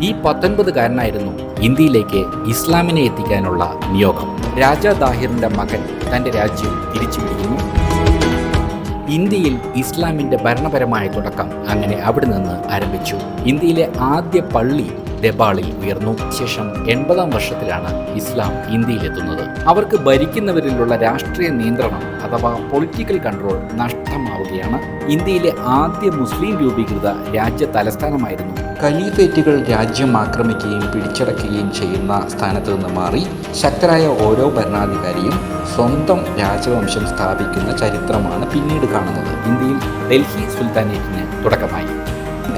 ഈ പത്തൊൻപതുകാരനായിരുന്നു ഇന്ത്യയിലേക്ക് ഇസ്ലാമിനെ എത്തിക്കാനുള്ള നിയോഗം. രാജാ ദാഹിറിന്റെ മകൻ തന്റെ രാജ്യം തിരിച്ചുപിടിക്കുന്നു ഇന്ത്യയിൽ ഇസ്ലാമിന്റെ ഭരണപരമായ തുടക്കം അങ്ങനെ അവിടെ നിന്ന് ആരംഭിച്ചു. ഇന്ത്യയിലെ ആദ്യ പള്ളി ദബാളിൽ ഉയർന്നു. ശേഷം എൺപതാം വർഷത്തിലാണ് ഇസ്ലാം ഇന്ത്യയിലെത്തുന്നത്. അവർക്ക് ഭരിക്കുന്നവരിലുള്ള രാഷ്ട്രീയ നിയന്ത്രണം അഥവാ പൊളിറ്റിക്കൽ കൺട്രോൾ നഷ്ടമാവുകയാണ്. ഇന്ത്യയിലെ ആദ്യ മുസ്ലിം രൂപീകൃത രാജ്യ തലസ്ഥാനമായിരുന്നു ഖലീഫേറ്റുകൾ രാജ്യം ആക്രമിക്കുകയും പിടിച്ചടക്കുകയും ചെയ്യുന്ന സ്ഥാനത്ത് നിന്ന് മാറി ശക്തരായ ഓരോ ഭരണാധികാരിയും സ്വന്തം രാജവംശം സ്ഥാപിക്കുന്ന ചരിത്രമാണ് പിന്നീട് കാണുന്നത്. ഇന്ത്യയിൽ ഡൽഹി സുൽത്താനേറ്റിന് തുടക്കമായി.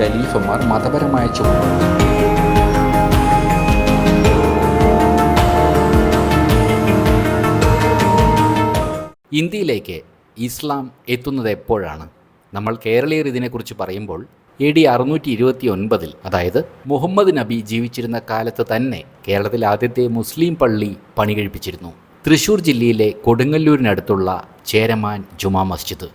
ഖലീഫമാർ മതപരമായ ചുമതല ഇന്ത്യയിലേക്ക് ഇസ്ലാം എത്തുന്നത് എപ്പോഴാണ്? നമ്മൾ കേരളീയർ ഇതിനെക്കുറിച്ച് പറയുമ്പോൾ എ ഡി അറുന്നൂറ്റി ഇരുപത്തി ഒൻപതിൽ അതായത് മുഹമ്മദ് നബി ജീവിച്ചിരുന്ന കാലത്ത് തന്നെ കേരളത്തിൽ ആദ്യത്തെ മുസ്ലിം പള്ളി പണി കഴിപ്പിച്ചിരുന്നു തൃശൂർ ജില്ലയിലെ കൊടുങ്ങല്ലൂരിനടുത്തുള്ള ചേരമാൻ ജുമാ മസ്ജിദ്.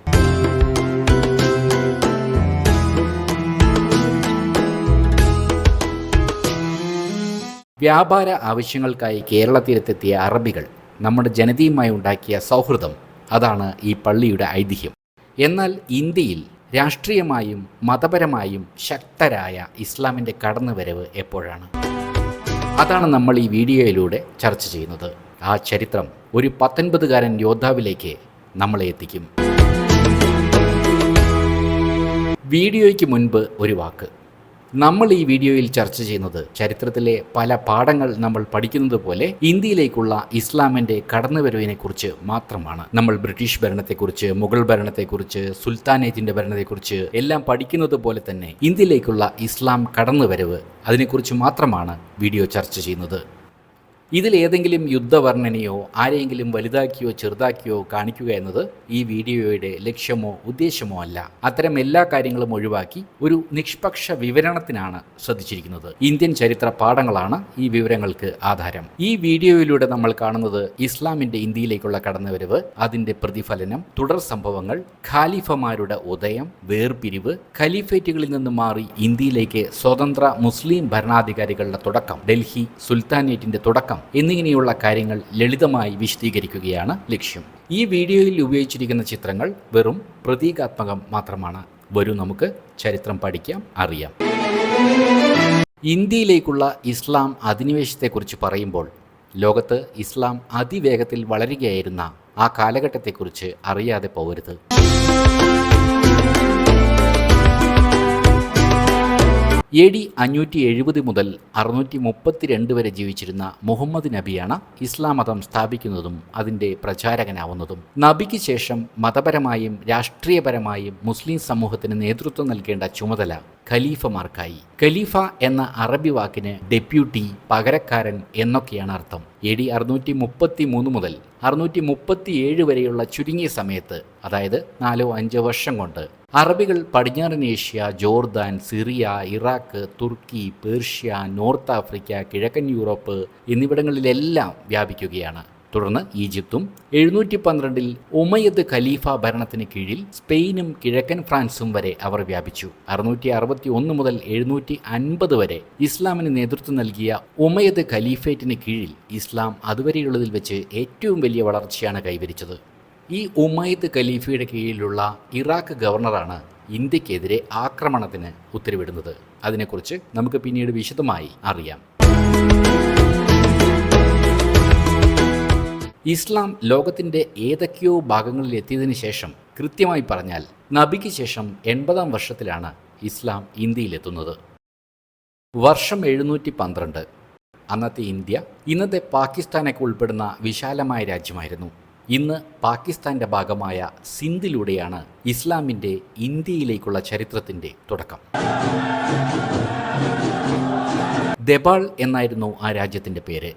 വ്യാപാര ആവശ്യങ്ങൾക്കായി കേരള തീരത്തെത്തിയ അറബികൾ നമ്മുടെ ജനതയുമായി ഉണ്ടാക്കിയ സൗഹൃദം അതാണ് ഈ പള്ളിയുടെ ഐതിഹ്യം. എന്നാൽ ഇന്ത്യയിൽ രാഷ്ട്രീയമായും മതപരമായും ശക്തരായ ഇസ്ലാമിന്റെ കടന്നുവരവ് എപ്പോഴാണ്? അതാണ് നമ്മൾ ഈ വീഡിയോയിലൂടെ ചർച്ച ചെയ്യുന്നത്. ആ ചരിത്രം ഒരു പത്തൊൻപതുകാരൻ യോദ്ധാവിലേക്ക് നമ്മളെ എത്തിക്കും. വീഡിയോയ്ക്ക് മുൻപ് ഒരു വാക്ക്. നമ്മൾ ഈ വീഡിയോയിൽ ചർച്ച ചെയ്യുന്നത് ചരിത്രത്തിലെ പല പാഠങ്ങൾ നമ്മൾ പഠിക്കുന്നത് പോലെ ഇന്ത്യയിലേക്കുള്ള ഇസ്ലാമിന്റെ കടന്നുവരവിനെക്കുറിച്ച് മാത്രമാണ്. നമ്മൾ ബ്രിട്ടീഷ് ഭരണത്തെക്കുറിച്ച് മുഗൾ ഭരണത്തെക്കുറിച്ച് സുൽത്താനേറ്റിന്റെ ഭരണത്തെക്കുറിച്ച് എല്ലാം പഠിക്കുന്നത് പോലെ തന്നെ ഇന്ത്യയിലേക്കുള്ള ഇസ്ലാം കടന്നുവരവ് അതിനെക്കുറിച്ച് മാത്രമാണ് വീഡിയോ ചർച്ച ചെയ്യുന്നത്. ഇതിൽ ഏതെങ്കിലും യുദ്ധവർണനയോ ആരെയെങ്കിലും വലുതാക്കിയോ ചെറുതാക്കിയോ കാണിക്കുക എന്നത് ഈ വീഡിയോയുടെ ലക്ഷ്യമോ ഉദ്ദേശമോ അല്ല. അത്തരം എല്ലാ കാര്യങ്ങളും ഒഴിവാക്കി ഒരു നിഷ്പക്ഷ വിവരണത്തിനാണ് ശ്രദ്ധിച്ചിരിക്കുന്നത്. ഇന്ത്യൻ ചരിത്ര പാഠങ്ങളാണ് ഈ വിവരങ്ങൾക്ക് ആധാരം. ഈ വീഡിയോയിലൂടെ നമ്മൾ കാണുന്നത് ഇസ്ലാമിന്റെ ഇന്ത്യയിലേക്കുള്ള കടന്നുവരവ് അതിന്റെ പ്രതിഫലനം തുടർ സംഭവങ്ങൾ ഖാലിഫമാരുടെ ഉദയം വേർപിരിവ് ഖലീഫേറ്റുകളിൽ നിന്ന് മാറി ഇന്ത്യയിലേക്ക് സ്വതന്ത്ര മുസ്ലിം ഭരണാധികാരികളുടെ തുടക്കം ഡൽഹി സുൽത്താനേറ്റിന്റെ തുടക്കം എന്നിങ്ങനെയുള്ള കാര്യങ്ങൾ ലളിതമായി വിശദീകരിക്കുകയാണ് ലക്ഷ്യം. ഈ വീഡിയോയിൽ ഉപയോഗിച്ചിരിക്കുന്ന ചിത്രങ്ങൾ വെറും പ്രതീകാത്മകം മാത്രമാണ്. വരൂ നമുക്ക് ചരിത്രം പഠിക്കാം അറിയാം. ഇന്ത്യയിലേക്കുള്ള ഇസ്ലാം അധിനിവേശത്തെക്കുറിച്ച് പറയുമ്പോൾ ലോകത്ത് ഇസ്ലാം അതിവേഗത്തിൽ വളരുകയായിരുന്ന ആ കാലഘട്ടത്തെക്കുറിച്ച് അറിയാതെ പോകരുത് എ ഡി അഞ്ഞൂറ്റി എഴുപത് മുതൽ അറുന്നൂറ്റി മുപ്പത്തിരണ്ട് വരെ ജീവിച്ചിരുന്ന മുഹമ്മദ് നബിയാണ് ഇസ്ലാം മതം സ്ഥാപിക്കുന്നതും അതിന്റെ പ്രചാരകനാവുന്നതും. നബിക്ക് ശേഷം മതപരമായും രാഷ്ട്രീയപരമായും മുസ്ലിം സമൂഹത്തിന് നേതൃത്വം നൽകേണ്ട ചുമതല ഖലീഫമാർക്കായി. ഖലീഫ എന്ന അറബി വാക്കിന് ഡെപ്യൂട്ടി പകരക്കാരൻ എന്നൊക്കെയാണ് അർത്ഥം. എ ഡി അറുന്നൂറ്റി മുപ്പത്തി മൂന്ന് മുതൽ അറുന്നൂറ്റി മുപ്പത്തി ഏഴ് വരെയുള്ള ചുരുങ്ങിയ സമയത്ത് അതായത് നാലോ അഞ്ചോ വർഷം കൊണ്ട് അറബികൾ പടിഞ്ഞാറൻ ഏഷ്യ ജോർദാൻ സിറിയ ഇറാഖ് തുർക്കി പേർഷ്യ നോർത്ത് ആഫ്രിക്ക കിഴക്കൻ യൂറോപ്പ് എന്നിവിടങ്ങളിലെല്ലാം വ്യാപിക്കുകയാണ്. തുടർന്ന് ഈജിപ്തും എഴുന്നൂറ്റി പന്ത്രണ്ടിൽ ഉമയദ് ഖലീഫ ഭരണത്തിന് കീഴിൽ സ്പെയിനും കിഴക്കൻ ഫ്രാൻസും വരെ അവർ വ്യാപിച്ചു. അറുന്നൂറ്റി അറുപത്തി ഒന്ന് മുതൽ എഴുന്നൂറ്റി അൻപത് വരെ ഇസ്ലാമിന് നേതൃത്വം നൽകിയ ഉമയദ് ഖലീഫേറ്റിന് കീഴിൽ ഇസ്ലാം അതുവരെയുള്ളതിൽ വെച്ച് ഏറ്റവും വലിയ വളർച്ചയാണ് കൈവരിച്ചത്. ഈ ഉമയദ് ഖലീഫയുടെ കീഴിലുള്ള ഇറാഖ് ഗവർണറാണ് ഇന്ത്യക്കെതിരെ ആക്രമണത്തിന് ഉത്തരവിടുന്നത്. അതിനെക്കുറിച്ച് നമുക്ക് പിന്നീട് വിശദമായി അറിയാം. ഇസ്ലാം ലോകത്തിന്റെ ഏതൊക്കെയോ ഭാഗങ്ങളിൽ എത്തിയതിന് ശേഷം കൃത്യമായി പറഞ്ഞാൽ നബിക്ക് ശേഷം എൺപതാം വർഷത്തിലാണ് ഇസ്ലാം ഇന്ത്യയിലെത്തുന്നത്. വർഷം എഴുന്നൂറ്റി പന്ത്രണ്ട്. അന്നത്തെ ഇന്ത്യ ഇന്നത്തെ പാകിസ്ഥാനൊക്കെ ഉൾപ്പെടുന്ന വിശാലമായ രാജ്യമായിരുന്നു. ഇന്ന് പാകിസ്ഥാന്റെ ഭാഗമായ സിന്ധിലൂടെയാണ് ഇസ്ലാമിന്റെ ഇന്ത്യയിലേക്കുള്ള ചരിത്രത്തിന്റെ തുടക്കം. ദെബാൾ എന്നായിരുന്നു ആ രാജ്യത്തിന്റെ പേര്.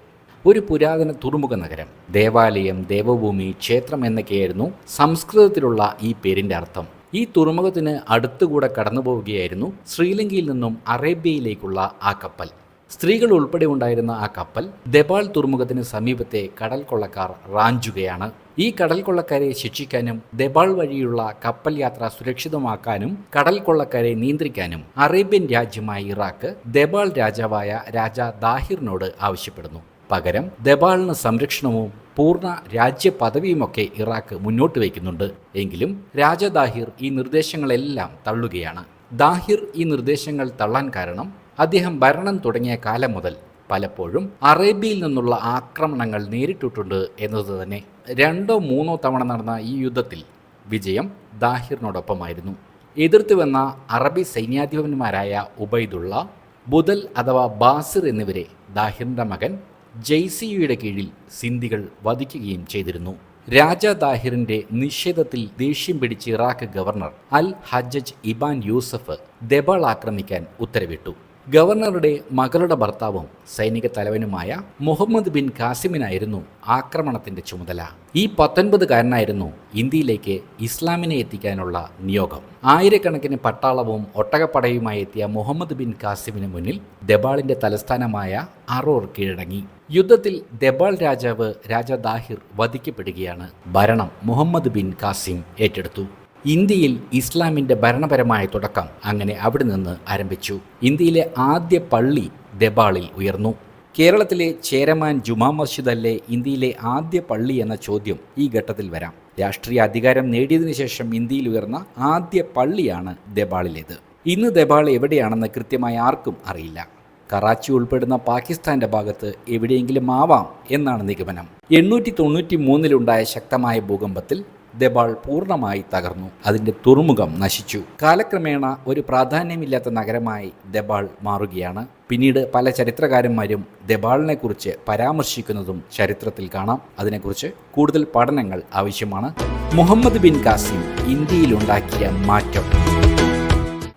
ഒരു പുരാതന തുറമുഖ നഗരം ദേവാലയം ദേവഭൂമി ക്ഷേത്രം എന്നൊക്കെയായിരുന്നു സംസ്കൃതത്തിലുള്ള ഈ പേരിന്റെ അർത്ഥം. ഈ തുറമുഖത്തിന് അടുത്തുകൂടെ കടന്നു പോവുകയായിരുന്നു ശ്രീലങ്കയിൽ നിന്നും അറേബ്യയിലേക്കുള്ള ആ കപ്പൽ. സ്ത്രീകൾ ഉൾപ്പെടെ ഉണ്ടായിരുന്ന ആ കപ്പൽ ദെബാൾ തുറമുഖത്തിന് സമീപത്തെ കടൽ കൊള്ളക്കാർ റാഞ്ചുകയാണ്. ഈ കടൽ കൊള്ളക്കാരെ ശിക്ഷിക്കാനും ദബാൾ വഴിയുള്ള കപ്പൽ യാത്ര സുരക്ഷിതമാക്കാനും കടൽ കൊള്ളക്കാരെ നിയന്ത്രിക്കാനും അറേബ്യൻ രാജ്യമായ ഇറാഖ് ദബാൾ രാജാവായ രാജ ദാഹിറിനോട് ആവശ്യപ്പെടുന്നു. പകരം ദബാളിന് സംരക്ഷണവും പൂർണ രാജ്യ പദവിയുമൊക്കെ ഇറാഖ് മുന്നോട്ട് വയ്ക്കുന്നുണ്ട്. എങ്കിലും രാജ ദാഹിർ ഈ നിർദ്ദേശങ്ങളെല്ലാം തള്ളുകയാണ്. ദാഹിർ ഈ നിർദ്ദേശങ്ങൾ തള്ളാൻ കാരണം അദ്ദേഹം ഭരണം തുടങ്ങിയ കാലം മുതൽ പലപ്പോഴും അറേബ്യയിൽ നിന്നുള്ള ആക്രമണങ്ങൾ നേരിട്ടിട്ടുണ്ട് എന്നത് തന്നെ. രണ്ടോ മൂന്നോ തവണ നടന്ന ഈ യുദ്ധത്തിൽ വിജയം ദാഹിറിനോടൊപ്പമായിരുന്നു. എതിർത്ത് വന്ന അറബി സൈന്യാധിപന്മാരായ ഉബൈദുള്ള ബുദൽ അഥവാ ബാസിർ എന്നിവരെ ദാഹിറിന്റെ മകൻ ജയ്സിയുടെ കീഴിൽ സിന്ധികൾ വധിക്കുകയും ചെയ്തിരുന്നു. രാജ ദാഹിറിന്റെ നിഷേധത്തിൽ ദേഷ്യം പിടിച്ച് Iraq governor al Hajjaj ibn Yusuf Debal ആക്രമിക്കാൻ ഉത്തരവിട്ടു. ഗവർണറുടെ മകളുടെ ഭർത്താവും സൈനിക തലവനുമായ മുഹമ്മദ് ബിൻ ഖാസിമിനായിരുന്നു ആക്രമണത്തിന്റെ ചുമതല. ഈ പത്തൊൻപതുകാരനായിരുന്നു ഇന്ത്യയിലേക്ക് ഇസ്ലാമിനെ എത്തിക്കാനുള്ള നിയോഗം. ആയിരക്കണക്കിന് പട്ടാളവും ഒട്ടകപ്പടയുമായി എത്തിയ മുഹമ്മദ് ബിൻ ഖാസിമിന് മുന്നിൽ ദബാളിന്റെ തലസ്ഥാനമായ അറോർ കീഴടങ്ങി. യുദ്ധത്തിൽ ദബാൾ രാജാവ് രാജ ദാഹിർ വധിക്കപ്പെടുകയാണ് ഭരണം മുഹമ്മദ് ബിൻ ഖാസിം ഏറ്റെടുത്തു. ഇന്ത്യയിൽ ഇസ്ലാമിന്റെ ഭരണപരമായ തുടക്കം അങ്ങനെ അവിടെ നിന്ന് ആരംഭിച്ചു. ഇന്ത്യയിലെ ആദ്യ പള്ളി ദബാളിൽ ഉയർന്നു. കേരളത്തിലെ ചേരമാൻ ജുമാ മസ്ജിദ് അല്ലേ ഇന്ത്യയിലെ ആദ്യ പള്ളി എന്ന ചോദ്യം ഈ ഘട്ടത്തിൽ വരാം. രാഷ്ട്രീയ അധികാരം നേടിയതിനു ശേഷം ഇന്ത്യയിൽ ഉയർന്ന ആദ്യ പള്ളിയാണ് ദബാളിലേത്. ഇന്ന് ദബാൾ എവിടെയാണെന്ന് കൃത്യമായി ആർക്കും അറിയില്ല. കറാച്ചി ഉൾപ്പെടുന്ന പാകിസ്ഥാന്റെ ഭാഗത്ത് എവിടെയെങ്കിലും ആവാം എന്നാണ് നിഗമനം. എണ്ണൂറ്റി തൊണ്ണൂറ്റി മൂന്നിലുണ്ടായ ശക്തമായ ഭൂകമ്പത്തിൽ ദബാൾ പൂർണമായി തകർന്നു. അതിന്റെ തുറമുഖം നശിച്ചു. കാലക്രമേണ ഒരു പ്രാധാന്യമില്ലാത്ത നഗരമായി ദബാൾ മാറുകയാണ്. പിന്നീട് പല ചരിത്രകാരന്മാരും ദബാളിനെ കുറിച്ച് പരാമർശിക്കുന്നതും ചരിത്രത്തിൽ കാണാം. അതിനെക്കുറിച്ച് കൂടുതൽ പഠനങ്ങൾ ആവശ്യമാണ്. മുഹമ്മദ് ബിൻ കാസിം ഇന്ത്യയിലുണ്ടാക്കിയ മാറ്റം.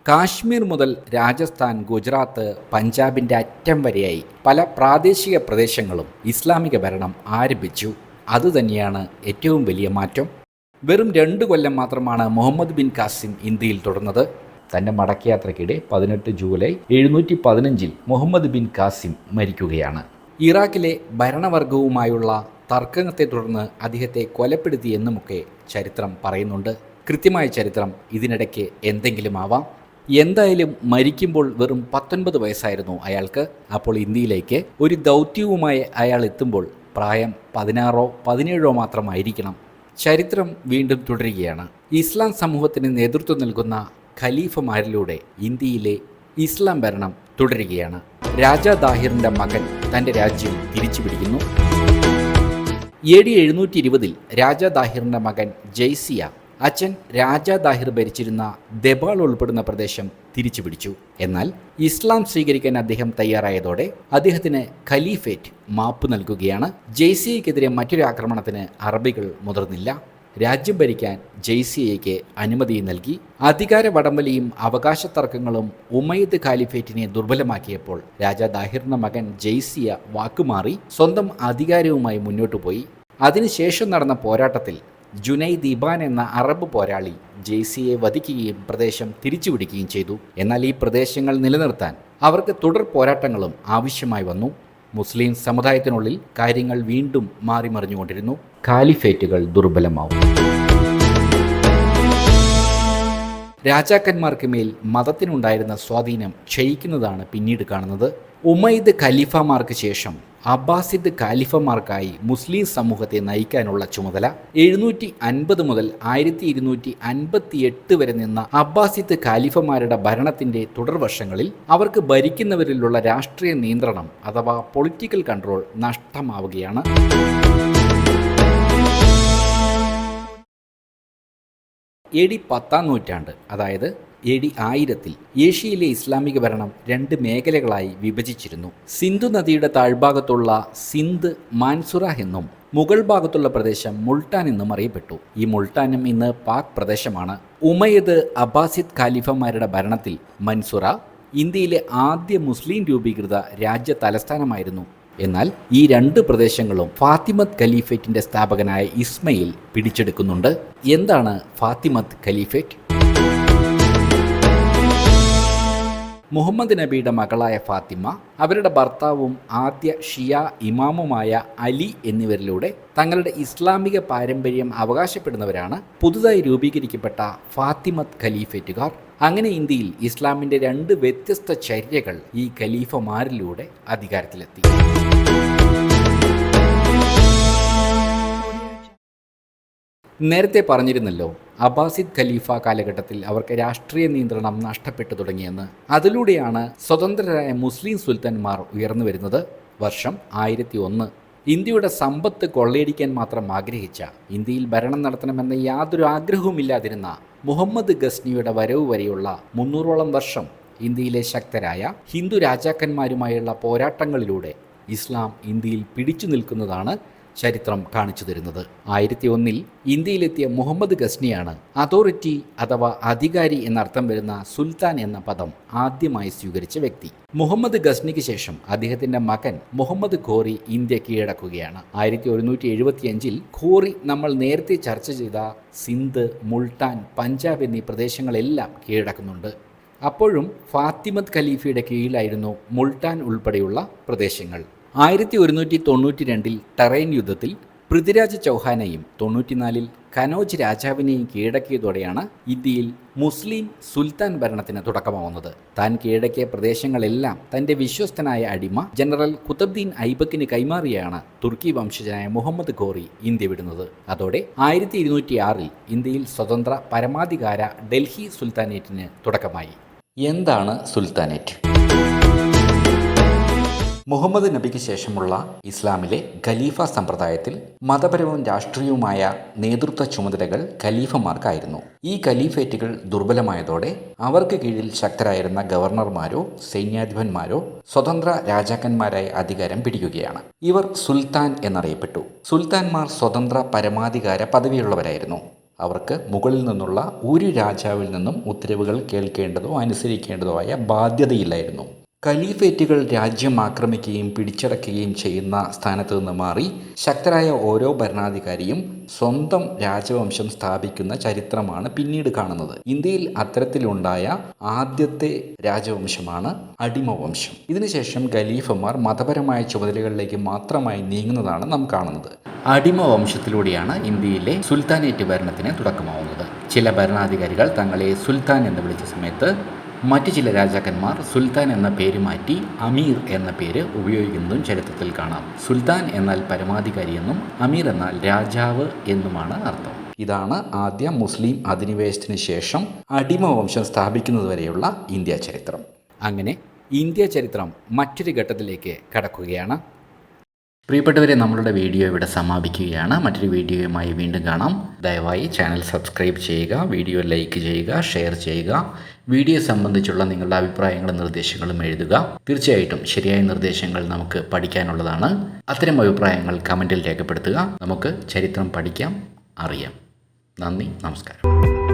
കാശ്മീർ മുതൽ രാജസ്ഥാൻ ഗുജറാത്ത് പഞ്ചാബിന്റെ അറ്റം വരെയായി പല പ്രാദേശിക പ്രദേശങ്ങളും ഇസ്ലാമിക ഭരണം ആരംഭിച്ചു. അതുതന്നെയാണ് ഏറ്റവും വലിയ മാറ്റം. വെറും രണ്ട് കൊല്ലം മാത്രമാണ് മുഹമ്മദ് ബിൻ കാസിം ഇന്ത്യയിൽ തുടർന്നത്. തന്റെ മടക്കയാത്രയ്ക്കിടെ പതിനെട്ട് ജൂലൈ എഴുന്നൂറ്റി പതിനഞ്ചിൽ മുഹമ്മദ് ബിൻ കാസിം മരിക്കുകയാണ്. ഇറാഖിലെ ഭരണവർഗവുമായുള്ള തർക്കത്തെ തുടർന്ന് അദ്ദേഹത്തെ കൊലപ്പെടുത്തിയെന്നുമൊക്കെ ചരിത്രം പറയുന്നുണ്ട്. കൃത്യമായ ചരിത്രം ഇതിനിടയ്ക്ക് എന്തെങ്കിലും ആവാം. എന്തായാലും മരിക്കുമ്പോൾ വെറും പത്തൊൻപത് വയസ്സായിരുന്നു അയാൾക്ക്. അപ്പോൾ ഇന്ത്യയിലേക്ക് ഒരു ദൗത്യവുമായി അയാൾ എത്തുമ്പോൾ പ്രായം പതിനാറോ പതിനേഴോ മാത്രമായിരിക്കണം. ചരിത്രം വീണ്ടും തുടരുകയാണ്. ഇസ്ലാം സമൂഹത്തിന് നേതൃത്വം നൽകുന്ന ഖലീഫമാരിലൂടെ ഇന്ത്യയിലെ ഇസ്ലാം ഭരണം തുടരുകയാണ്. രാജാ ദാഹിറിന്റെ മകൻ തന്റെ രാജ്യം തിരിച്ചുപിടിക്കുന്നു. എ ഡി എഴുന്നൂറ്റി ഇരുപതിൽ രാജാ ദാഹിറിന്റെ മകൻ ജയ്സിയ അച്ഛൻ രാജാ ദാഹിർ ഭരിച്ചിരുന്ന ദബാൾ ഉൾപ്പെടുന്ന പ്രദേശം തിരിച്ചു പിടിച്ചു എന്നാൽ ഇസ്ലാം സ്വീകരിക്കാൻ അദ്ദേഹം തയ്യാറായതോടെ അദ്ദേഹത്തിന് ഖലീഫേറ്റ് മാപ്പ് നൽകുകയാണ്. ജെയ്സിയക്കെതിരെ മറ്റൊരു ആക്രമണത്തിന് അറബികൾ മുതിർന്നില്ല. രാജ്യം ഭരിക്കാൻ ജെയ്സിയയ്ക്ക് അനുമതി നൽകി. അധികാര വടംവലിയും അവകാശ തർക്കങ്ങളും ഉമയ്ദ് ഖാലിഫേറ്റിനെ ദുർബലമാക്കിയപ്പോൾ രാജാ ദാഹിറിന്റെ മകൻ ജെയ്സിയ വാക്കുമാറി സ്വന്തം അധികാരവുമായി മുന്നോട്ടു പോയി അതിനുശേഷം നടന്ന പോരാട്ടത്തിൽ ജുനൈദ് ഇബാൻ എന്ന അറബ് പോരാളി ജെയ്സിയെ വധിക്കുകയും പ്രദേശം തിരിച്ചുപിടിക്കുകയും ചെയ്തു. എന്നാൽ ഈ പ്രദേശങ്ങൾ നിലനിർത്താൻ അവർക്ക് തുടർ പോരാട്ടങ്ങളും ആവശ്യമായി വന്നു. മുസ്ലിം സമുദായത്തിനുള്ളിൽ കാര്യങ്ങൾ വീണ്ടും മാറിമറിഞ്ഞുകൊണ്ടിരുന്നു. കാലിഫേറ്റുകൾ ദുർബലമാവും. രാജാക്കന്മാർക്ക് മേൽ മതത്തിനുണ്ടായിരുന്ന സ്വാധീനം ക്ഷയിക്കുന്നതാണ് പിന്നീട് കാണുന്നത്. ഉമൈദ് ഖലീഫമാർക്ക് ശേഷം അബ്ബാസിദ് ഖാലിഫമാർക്കായി മുസ്ലിം സമൂഹത്തെ നയിക്കാനുള്ള ചുമതല എഴുന്നൂറ്റി അൻപത് മുതൽ ആയിരത്തി ഇരുന്നൂറ്റി അൻപത്തി എട്ട് വരെ നിന്ന അബ്ബാസിദ് ഖാലിഫമാരുടെ ഭരണത്തിന്റെ തുടർവർഷങ്ങളിൽ അവർക്ക് ഭരിക്കുന്നവരിലുള്ള രാഷ്ട്രീയ നിയന്ത്രണം അഥവാ പൊളിറ്റിക്കൽ കൺട്രോൾ നഷ്ടമാവുകയാണ്. എ ഡി പത്താം നൂറ്റാണ്ട് അതായത് എ ഡി ആയിരത്തിൽ ഏഷ്യയിലെ ഇസ്ലാമിക ഭരണം രണ്ട് മേഖലകളായി വിഭജിച്ചിരുന്നു. സിന്ധു നദിയുടെ താഴ്ഭാഗത്തുള്ള സിന്ധ് മാൻസുറ എന്നും മുഗൾ ഭാഗത്തുള്ള പ്രദേശം മുൾട്ടാൻ എന്നും അറിയപ്പെട്ടു. ഈ മുൾട്ടാനും ഇന്ന് പാക് പ്രദേശമാണ്. ഉമയത് അബ്ബാസിദ് ഖാലിഫമാരുടെ ഭരണത്തിൽ മൻസുറ ഇന്ത്യയിലെ ആദ്യ മുസ്ലിം രൂപീകൃത രാജ്യ തലസ്ഥാനമായിരുന്നു. എന്നാൽ ഈ രണ്ട് പ്രദേശങ്ങളും ഫാത്തിമത്ത് ഖലീഫേറ്റിന്റെ സ്ഥാപകനായ ഇസ്മയിൽ പിടിച്ചെടുക്കുന്നുണ്ട്. എന്താണ് ഫാത്തിമത്ത് ഖലീഫേറ്റ് മുഹമ്മദ് നബിയുടെ മകളായ ഫാത്തിമ അവരുടെ ഭർത്താവും ആദ്യ ഷിയ ഇമാമുമായ അലി എന്നിവരിലൂടെ തങ്ങളുടെ ഇസ്ലാമിക പാരമ്പര്യം അവകാശപ്പെടുന്നവരാണ് പുതുതായി രൂപീകരിക്കപ്പെട്ട ഫാത്തിമത് ഖലീഫേറ്റുകാർ. അങ്ങനെ ഇന്ത്യയിൽ ഇസ്ലാമിന്റെ രണ്ട് വ്യത്യസ്ത ചര്യകൾ ഈ ഖലീഫമാരിലൂടെ അധികാരത്തിലെത്തി. നേരത്തെ പറഞ്ഞിരുന്നല്ലോ അബ്ബാസിദ് ഖലീഫ കാലഘട്ടത്തിൽ അവർക്ക് രാഷ്ട്രീയ നിയന്ത്രണം നഷ്ടപ്പെട്ടു തുടങ്ങിയെന്ന്. അതിലൂടെയാണ് സ്വതന്ത്രരായ മുസ്ലിം സുൽത്താൻമാർ ഉയർന്നു വരുന്നത്. വർഷം ആയിരത്തി ഒന്ന് ഇന്ത്യയുടെ സമ്പത്ത് കൊള്ളയടിക്കാൻ മാത്രം ആഗ്രഹിച്ച ഇന്ത്യയിൽ ഭരണം നടത്തണമെന്ന യാതൊരു ആഗ്രഹവുമില്ലാതിരുന്ന മുഹമ്മദ് ഗസ്നിയുടെ വരവ് വരെയുള്ള മുന്നൂറോളം വർഷം ഇന്ത്യയിലെ ശക്തരായ ഹിന്ദു രാജാക്കന്മാരുമായുള്ള പോരാട്ടങ്ങളിലൂടെ ഇസ്ലാം ഇന്ത്യയിൽ പിടിച്ചു നിൽക്കുന്നതാണ് ചരിത്രം കാണിച്ചു തരുന്നത്. ആയിരത്തി ഒന്നിൽ ഇന്ത്യയിലെത്തിയ മുഹമ്മദ് ഗസ്നിയാണ്. അതോറിറ്റി അഥവാ അധികാരി എന്നർത്ഥം വരുന്ന സുൽത്താൻ എന്ന പദം ആദ്യമായി സ്വീകരിച്ച വ്യക്തി. മുഹമ്മദ് ഗസ്നിക്ക് ശേഷം അദ്ദേഹത്തിന്റെ മകൻ മുഹമ്മദ് ഖോറി ഇന്ത്യ കീഴടക്കുകയാണ്. ആയിരത്തി ഒരുന്നൂറ്റി എഴുപത്തിയഞ്ചിൽ ഖോറി നമ്മൾ നേരത്തെ ചർച്ച ചെയ്ത സിന്ധ് മുൾട്ടാൻ പഞ്ചാബ് എന്നീ പ്രദേശങ്ങളെല്ലാം കീഴടക്കുന്നുണ്ട്. അപ്പോഴും ഫാത്തിമത് ഖലീഫയുടെ കീഴിലായിരുന്നു മുൾട്ടാൻ ഉൾപ്പെടെയുള്ള പ്രദേശങ്ങൾ. ആയിരത്തി ഒരുന്നൂറ്റി തൊണ്ണൂറ്റി രണ്ടിൽ ടറൈൻ യുദ്ധത്തിൽ പൃഥ്വിരാജ് ചൗഹാനെയും തൊണ്ണൂറ്റിനാലിൽ കനോജ് രാജാവിനെയും കീഴടക്കിയതോടെയാണ് ഇന്ത്യയിൽ മുസ്ലിം സുൽത്താൻ ഭരണത്തിന് തുടക്കമാവുന്നത്. താൻ കീഴടക്കിയ പ്രദേശങ്ങളെല്ലാം തന്റെ വിശ്വസ്തനായ അടിമ ജനറൽ കുത്തബ്ദീൻ ഐബക്കിന് കൈമാറിയാണ് തുർക്കി വംശജനായ മുഹമ്മദ് ഘോറി ഇന്ത്യ വിടുന്നത്. അതോടെ ആയിരത്തി ഇരുന്നൂറ്റി ആറിൽ ഇന്ത്യയിൽ സ്വതന്ത്ര പരമാധികാര ഡൽഹി സുൽത്താനേറ്റിന് തുടക്കമായി. എന്താണ് സുൽത്താനേറ്റ്? മുഹമ്മദ് നബിക്ക് ശേഷമുള്ള ഇസ്ലാമിലെ ഖലീഫ സമ്പ്രദായത്തിൽ മതപരവും രാഷ്ട്രീയവുമായ നേതൃത്വ ചുമതലകൾ ഖലീഫമാർക്കായിരുന്നു. ഈ ഖലീഫേറ്റുകൾ ദുർബലമായതോടെ അവർക്ക് കീഴിൽ ശക്തരായിരുന്ന ഗവർണർമാരോ സൈന്യാധിപന്മാരോ സ്വതന്ത്ര രാജാക്കന്മാരായി അധികാരം പിടിക്കുകയാണ്. ഇവർ സുൽത്താൻ എന്നറിയപ്പെട്ടു. സുൽത്താൻമാർ സ്വതന്ത്ര പരമാധികാര പദവിയുള്ളവരായിരുന്നു. അവർക്ക് മുകളിൽ നിന്നുള്ള ഒരു രാജാവിൽ നിന്നും ഉത്തരവുകൾ കേൾക്കേണ്ടതോ അനുസരിക്കേണ്ടതോ ആയ ബാധ്യതയില്ലായിരുന്നു. ഖലീഫേറ്റുകൾ രാജ്യം ആക്രമിക്കുകയും പിടിച്ചടക്കുകയും ചെയ്യുന്ന സ്ഥാനത്ത് നിന്ന് മാറി ശക്തരായ ഓരോ ഭരണാധികാരിയും സ്വന്തം രാജവംശം സ്ഥാപിക്കുന്ന ചരിത്രമാണ് പിന്നീട് കാണുന്നത്. ഇന്ത്യയിൽ അത്തരത്തിലുണ്ടായ ആദ്യത്തെ രാജവംശമാണ് അടിമവംശം. ഇതിനുശേഷം ഖലീഫമാർ മതപരമായ ചുമതലകളിലേക്ക് മാത്രമായി നീങ്ങുന്നതാണ് നാം കാണുന്നത്. അടിമവംശത്തിലൂടെയാണ് ഇന്ത്യയിലെ സുൽത്താനേറ്റ് ഭരണത്തിന് തുടക്കമാവുന്നത്. ചില ഭരണാധികാരികൾ തങ്ങളെ സുൽത്താൻ എന്ന് വിളിച്ച സമയത്ത് മറ്റു ചില രാജാക്കന്മാർ സുൽത്താൻ എന്ന പേര് മാറ്റി അമീർ എന്ന പേര് ഉപയോഗിക്കുന്നതും ചരിത്രത്തിൽ കാണാം. സുൽത്താൻ എന്നാൽ പരമാധികാരി എന്നും അമീർ എന്നാൽ രാജാവ് എന്നുമാണ് അർത്ഥം. ഇതാണ് ആദ്യ മുസ്ലിം അധിനിവേശത്തിന് ശേഷം അടിമ അടിമവംശം സ്ഥാപിക്കുന്നതുവരെയുള്ള ഇന്ത്യ ചരിത്രം. അങ്ങനെ ഇന്ത്യ ചരിത്രം മറ്റൊരു ഘട്ടത്തിലേക്ക് കടക്കുകയാണ്. പ്രിയപ്പെട്ടവരെ നമ്മളുടെ വീഡിയോ ഇവിടെ സമാപിക്കുകയാണ്. മറ്റൊരു വീഡിയോയുമായി വീണ്ടും കാണാം. ദയവായി ചാനൽ സബ്സ്ക്രൈബ് ചെയ്യുക വീഡിയോ ലൈക്ക് ചെയ്യുക ഷെയർ ചെയ്യുക. വീഡിയോ സംബന്ധിച്ചുള്ള നിങ്ങളുടെ അഭിപ്രായങ്ങളും നിർദ്ദേശങ്ങളും എഴുതുക. തീർച്ചയായിട്ടും ശരിയായ നിർദ്ദേശങ്ങൾ നമുക്ക് പഠിക്കാനുള്ളതാണ്. അത്തരം അഭിപ്രായങ്ങൾ കമന്റിൽ രേഖപ്പെടുത്തുക. നമുക്ക് ചരിത്രം പഠിക്കാം അറിയാം. നന്ദി നമസ്കാരം.